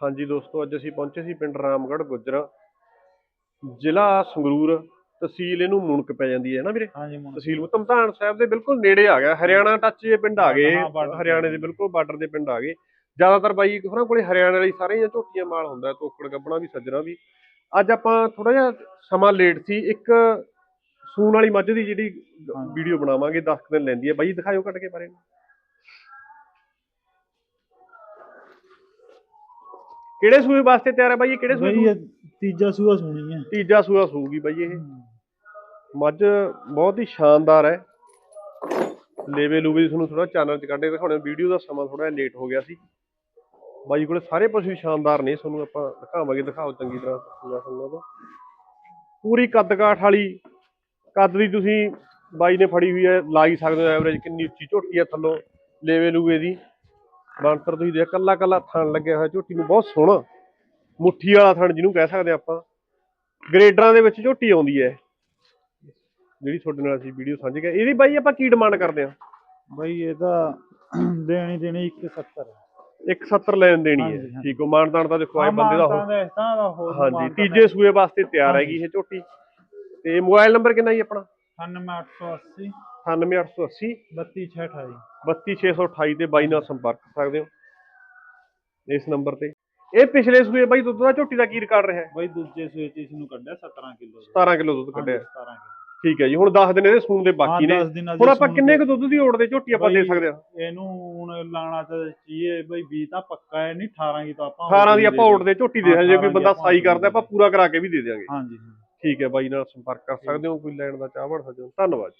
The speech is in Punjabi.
ਹਾਂਜੀ ਦੋਸਤੋ ਅੱਜ ਅਸੀਂ ਪਹੁੰਚੇ ਸੀ ਪਿੰਡ ਰਾਮਗੜ੍ਹ ਗੁੱਜਰਾਂ। ਜ਼ਿਲ੍ਹਾ ਸੰਗਰੂਰ ਤਹਿਸੀਲ ਇਹਨੂੰ ਮੁਣਕ ਪੈ ਜਾਂਦੀ ਹੈ ਨਾ ਵੀਰੇ? ਹਾਂਜੀ ਤਹਿਸੀਲ ਧਮਧਾਨ ਸਾਹਿਬ ਦੇ ਬਿਲਕੁਲ ਨੇੜੇ ਆ ਗਿਆ। ਹਰਿਆਣਾ ਟੱਚ ਇਹ ਪਿੰਡ ਆ ਗਏ। ਹਰਿਆਣੇ ਦੇ ਬਿਲਕੁਲ ਬਾਰਡਰ ਦੇ ਪਿੰਡ ਆ ਗਏ। ਜ਼ਿਆਦਾਤਰ ਬਾਈ ਹੋਰਾਂ ਕੋਲੇ ਹਰਿਆਣੇ ਵਾਲੀ ਸਾਰੀਆਂ ਝੋਟੀਆਂ ਮਾਲ ਹੁੰਦਾ ਤੋਕੜ ਗੱਬਣਾ ਵੀ ਸੱਜਣਾ ਵੀ। ਅੱਜ ਆਪਾਂ ਥੋੜਾ ਜਿਹਾ ਸਮਾਂ ਲੇਟ ਸੀ। ਇੱਕ ਸੂਣ ਵਾਲੀ ਮੱਝ ਦੀ ਜਿਹੜੀ। ਵੀਡੀਓ ਬਣਾਵਾਂਗੇ 10 ਦਿਨ ਲੈਂਦੀ ਹੈ। ਬਾਈ ਦਿਖਾਇਓ ਕੱਟ ਕੇ ਬਾਰੇ। ਕਿਹੜੇ ਸੂਏ ਵਾਸਤੇ ਤਿਆਰ ਹੈ ਬਾਈ ਇਹ ਕਿਹੜੇ ਸੂਏ ਬਈ ਇਹ ਤੀਜਾ ਸੂਆ ਸੁਣੀ ਹੈ। ਤੀਜਾ ਸੂਆ ਸੂਗੀ ਬਾਈ ਇਹ। ਮੱਝ ਬਹੁਤ ਹੀ ਸ਼ਾਨਦਾਰ ਹੈ। ਲੇਵੇ ਲੂਵੇ ਤੁਹਾਨੂੰ ਥੋੜਾ ਚੈਨਲ ਚ ਕੱਢ ਕੇ ਦਿਖਾਉਣੇ ਵੀਡੀਓ ਦਾ ਸਮਾਂ ਥੋੜਾ ਲੇਟ ਹੋ ਗਿਆ ਸੀ। ਬਾਈ ਕੋਲੇ ਸਾਰੇ ਪਸ਼ੂ ਸ਼ਾਨਦਾਰ ਨੇ ਤੁਹਾਨੂੰ ਆਪਾਂ ਦਿਖਾਵਾਂਗੇ। ਦਿਖਾਓ ਚੰਗੀ ਤਰ੍ਹਾਂ ਦਾ। ਪੂਰੀ ਕੱਦ ਕਾਠ ਵਾਲੀ ਕੱਦ ਦੀ ਤੁਸੀਂ ਬਾਈ ਨੇ ਫੜੀ ਹੋਈ ਹੈ ਲਾ ਹੀ ਸਕਦੇ ਹੋ ਐਵਰੇਜ ਕਿੰਨੀ ਉੱਚੀ ਝੋਟੀ ਹੈ ਥੱਲੋਂ ਲੇਵੇ ਲੂਵੇ ਦੀ। ਬਾਂਤਰ ਤੁਸੀਂ ਦੇਖ ਕੱਲਾ ਕੱਲਾ ਥਣ ਲੱਗਿਆ ਹੋਇਆ ਝੋਟੀ ਨੂੰ ਬਹੁਤ ਸੋਹਣਾ। ਮੁੱਠੀ ਵਾਲਾ ਥਣ ਜਿਹਨੂੰ ਕਹਿ ਸਕਦੇ ਆਪਾਂ। ਗ੍ਰੇਡਰਾਂ ਦੇ ਵਿੱਚ ਝੋਟੀ ਆਉਂਦੀ ਹੈ। ਜਿਹੜੀ ਤੁਹਾਡੇ ਨਾਲ ਅਸੀਂ ਵੀਡੀਓ ਸਾਂਝੀ ਕਰ ਇਹਦੀ ਬਾਈ ਆਪਾਂ ਕੀ ਡਿਮਾਂਡ ਕਰਦੇ ਆ ਬਈ ਇਹ ਤਾਂ ਦੇਣੀ ਦੇਣੀ 170 170 ਲੈਣ ਦੇਣੀ ਹੈ। ਠੀਕ ਹੋ ਮਾਨਦਾਨ ਦਾ ਦੇਖੋ ਆਏ ਬੰਦੇ ਦਾ ਹੋ ਹਾਂਜੀ ਤੀਜੇ ਸੂਏ ਵਾਸਤੇ ਤਿਆਰ ਹੈਗੀ ਇਹ ਝੋਟੀ। ਤੇ ਮੋਬਾਈਲ ਨੰਬਰ ਕਿੰਨਾ ਜੀ ਆਪਣਾ? 9880 98880 32628 32628 ਤੇ ਬਾਈ ਨਾਲ ਸੰਪਰਕ ਕਰ ਸਕਦੇ ਹੋ ਇਸ ਨੰਬਰ ਤੇ। ਇਹ ਪਿਛਲੇ ਸੂਏ ਬਾਈ ਦੁੱਧ ਦਾ ਝੋਟੀ ਦਾ ਕੀ ਰਿਕਾਰਡ ਰਿਹਾ? ਹੈ? ਬਈ ਦੂਜੇ ਸੂਏ ਚ ਇਸ ਨੂੰ ਕੱਢਿਆ 17 ਕਿਲੋ 17 ਕਿਲੋ ਦੁੱਧ ਕੱਢਿਆ। 17 ਕਿਲੋ। ਠੀਕ ਹੈ ਜੀ ਹੁਣ 10 ਦਿਨ ਇਹਦੇ ਸੂਣ ਦੇ ਬਾਕੀ ਨੇ। ਹੁਣ ਆਪਾਂ ਕਿੰਨੇ ਕੁ ਦੁੱਧ ਦੀ ਓੜ ਦੇ ਝੋਟੀ ਆਪਾਂ ਦੇ ਸਕਦੇ ਹਾਂ? ਇਹਨੂੰ ਹੁਣ ਲਾਣਾ ਤਾਂ ਚਾਹੀਏ ਬਈ 20 ਤਾਂ ਪੱਕਾ ਹੈ ਨਹੀਂ 18 ਕੀ ਤਾਂ ਆਪਾਂ 18 ਦੀ ਆਪਾਂ ਓੜ ਦੇ ਝੋਟੀ ਦੇ ਹਾਂ, ਜੇ ਕੋਈ 18 ਦੀ ਬੰਦਾ ਸਾਈ ਕਰਦਾ ਆਪਾਂ ਪੂਰਾ ਕਰਾ ਕੇ ਵੀ ਦੇ ਦਿਆਂਗੇ। ਹਾਂਜੀ। ਠੀਕ ਹੈ ਬਾਈ ਨਾਲ ਸੰਪਰਕ ਕਰ ਸਕਦੇ ਹੋ ਕੋਈ ਲੈਣ ਦਾ ਚਾਹਵੜ ਹੋ। ਜਾਓ ਧੰਨਵਾਦ